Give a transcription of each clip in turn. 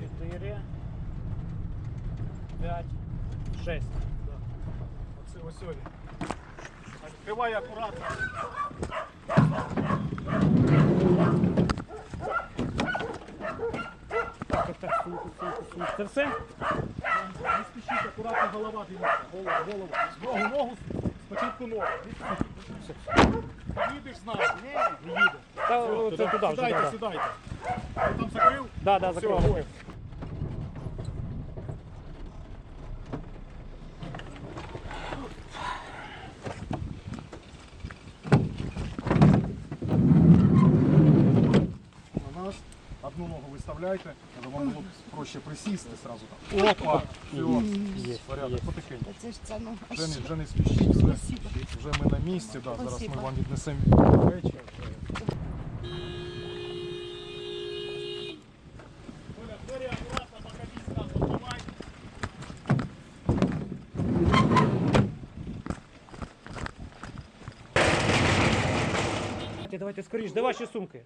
4, 5, 6. Оце ось сьогодні. Відкривай акуратно. Так, Не спішіть, акуратно голова дивиться. Голову, голову. Ногу, ногу, спочатку ногу. Їдеш з нами? Ні, їдеш. Та, о, це туди вже. Сідайте, Да, сідайте. Ти там закрив? да, да, Все, закрив. огонь. На нас одну ногу виставляйте, щоб вам було проще присісти сразу там. Опа, все, Є, порядок, потихеньку. Це ж це ну. Вже не, вже не спішіть, вже, вже ми на місці, да, зараз ми вам віднесемо речі. Давайте, давайте скоріш, де ваші сумки?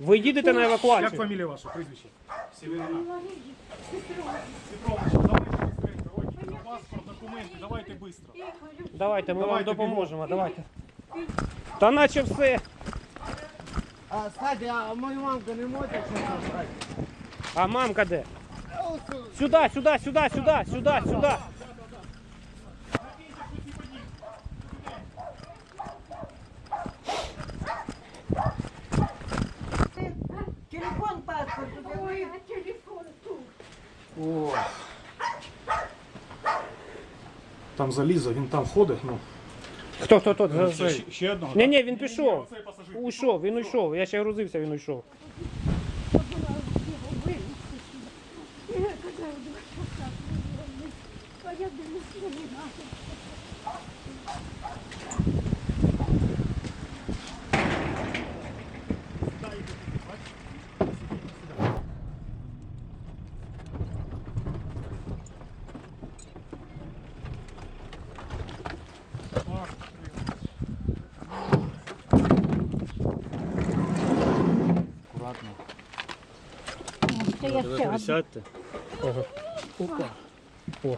Ви їдете на Як евакуацію? фамілія ваша, прізвище? Северина. Петрович, давайте швидко. Ой, паспорт, документи, давайте швидко. Давайте, ми вам допоможемо, давайте. Та наче все. А, кстати, а мою мамку не можете щось забрати? А мамка де? Сюди, сюди, сюди, сюди, сюди, сюди. Телефон, паспорт. Телефон тут. О. Там залізо, він там ходить, ну. Хто, хто, хто? За- за- Ще, ще одного. Ні, ні, він пішов. Оцей пасажир. Уйшов, він уйшов. Я ще грузився, він уйшов. А я думаю, що не надо. Акуратно. Це я ще одну. Сядьте. Ага. Опа. О.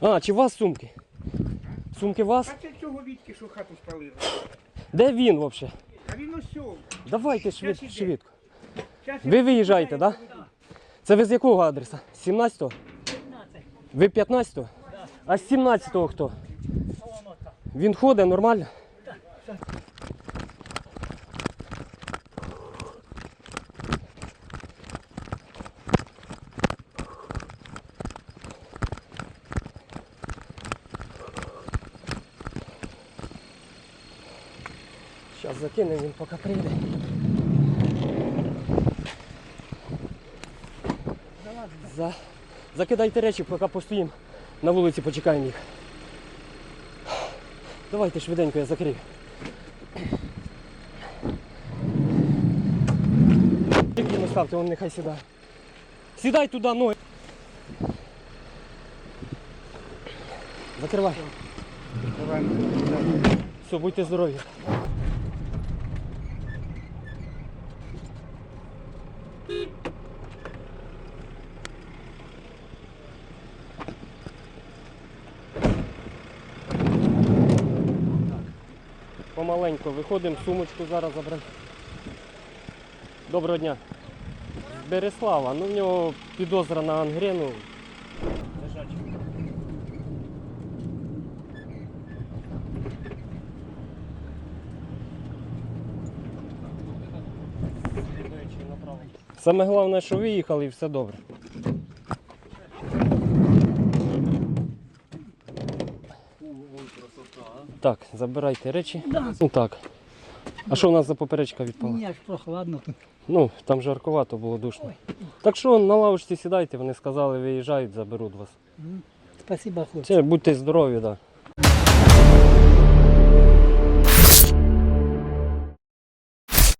А, чи у вас сумки? Сумки вас? А це цього відки, що хату спалили. Де він взагалі? А він ось цього. Давайте іде. швидко. Щас Ви виїжджаєте, так? Да? Це ви з якого адреса? З 17-го? Ви 15-го? А з 17-го хто? Він ходить нормально? Зараз закинемо, він поки прийде. За... Закидайте речі, поки постоїмо. На вулиці почекаємо їх. Давайте швиденько я закрию. Не ставте, он нехай сідає. Сідай туди, ноги. Закривай. Все, будьте здорові. Помаленько виходимо, сумочку зараз заберемо. Доброго дня. З Береслава, ну в нього підозра на ангрену. Саме головне, що виїхали і все добре. Так, забирайте речі. Ну так. А що у нас за поперечка відпала? Ні, аж прохладно тут. Ну, там жаркувато було душно. Так що на лавочці сідайте, вони сказали, виїжджають, заберуть вас. Спасибо, хлопці. Це будьте здорові, так. Да.